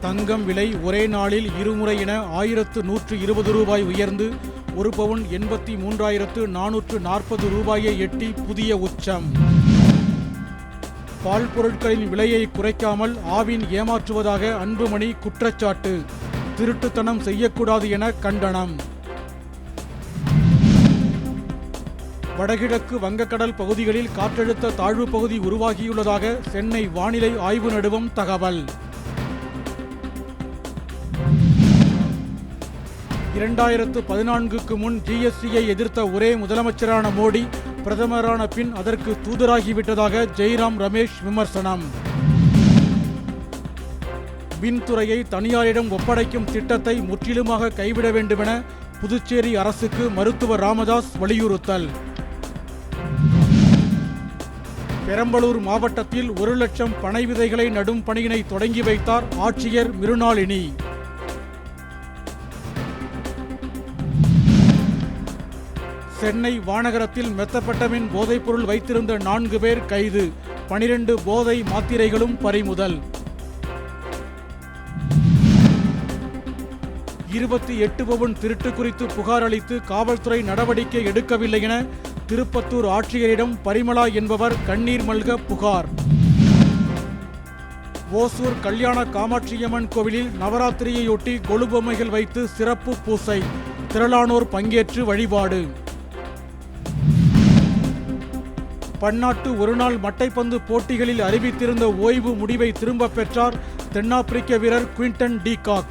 தங்கம் விலை ஒரே நாளில் இருமுறை என ஆயிரத்து நூற்று இருபது ரூபாய் உயர்ந்து ஒரு பவுன் எண்பத்தி மூன்றாயிரத்து நானூற்று நாற்பது ரூபாயை எட்டி புதிய உச்சம். பால் பொருட்களின் விலையை குறைக்காமல் ஆவின் ஏமாற்றுவதாக அன்புமணி குற்றச்சாட்டு. திருட்டுத்தனம் செய்யக்கூடாது என கண்டனம். வடகிழக்கு வங்கக்கடல் பகுதிகளில் காற்றழுத்த தாழ்வு பகுதி உருவாகியுள்ளதாக சென்னை வானிலை ஆய்வு நடுவம் தகவல். இரண்டாயிரத்து பதினான்குக்கு முன் ஜிஎஸ்டியை எதிர்த்த ஒரே முதலமைச்சரான மோடி பிரதமரான பின் அதற்கு தூதராகிவிட்டதாக ஜெய்ராம் ரமேஷ் விமர்சனம். மின்துறையை தனியாரிடம் ஒப்படைக்கும் திட்டத்தை முற்றிலுமாக கைவிட வேண்டுமென புதுச்சேரி அரசுக்கு மருத்துவர் ராமதாஸ் வலியுறுத்தல். பெரம்பலூர் மாவட்டத்தில் ஒரு லட்சம் பனை விதைகளை நடும் பணியினை தொடங்கி வைத்தார் ஆட்சியர் மிருணாளினி சென்னை வானகரத்தில் மெத்தப்பட்டமின் போதைப்பொருள் வைத்திருந்த நான்கு பேர் கைது. பனிரெண்டு போதை மாத்திரைகளும் பறிமுதல். இருபத்தி எட்டு பவுன் திருட்டு குறித்து புகார் அளித்து காவல்துறை நடவடிக்கை எடுக்கவில்லை என திருப்பத்தூர் ஆட்சியரிடம் பரிமளா என்பவர் கண்ணீர் மல்க புகார். ஓசூர் கல்யாண காமாட்சியம்மன் கோவிலில் நவராத்திரியையொட்டி கொலு பொம்மைகள் வைத்து சிறப்பு பூசை. திரளானோர் பங்கேற்று வழிபாடு. பன்னாட்டு ஒருநாள் மட்டைப்பந்து போட்டிகளில் அறிவித்திருந்த ஓய்வு முடிவை திரும்பப் பெற்றார் தென்னாப்பிரிக்க வீரர் குவிண்டன் டி காக்